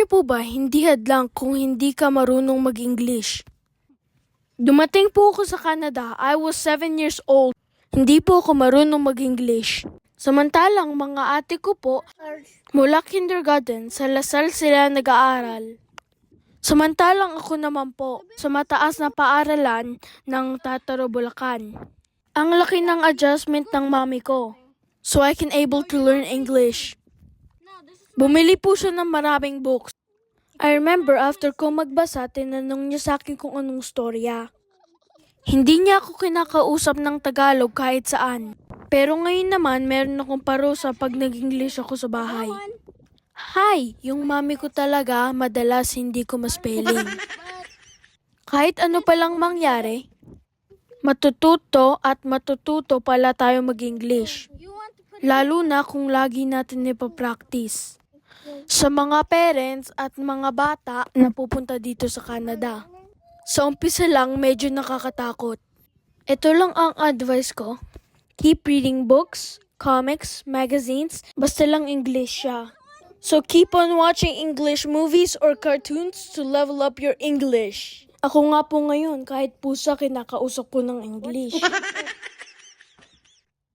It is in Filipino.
niyo po ba, hindi hadlang kung hindi ka marunong mag-English. Dumating po ako sa Canada, I was 7 years old. Hindi po ako marunong mag-English. Samantalang mga ate ko po, mula kindergarten, sa Lasal sila nag-aaral. Samantalang ako naman po, sa mataas na paaralan ng Tataro Bulacan. Ang laki ng adjustment ng mami ko, so I can able to learn English. Bumili po siya ng maraming books. I remember after ko magbasa, tinanong niya sa akin kung anong storya. Hindi niya ako kinakausap ng Tagalog kahit saan. Pero ngayon naman, meron akong parusa pag nag-English ako sa bahay. Hi! Yung mami ko talaga, madalas hindi ko maspelling. Kahit ano palang mangyari, matututo at matututo pala tayo mag-English. Lalo na kung lagi natin ipapractice. Sa mga parents at mga bata na pupunta dito sa Canada. Sa umpisa lang, medyo nakakatakot. Ito lang ang advice ko. Keep reading books, comics, magazines, basta lang English siya. So keep on watching English movies or cartoons to level up your English. Ako nga po ngayon, kahit pusa kinakausap ko ng English.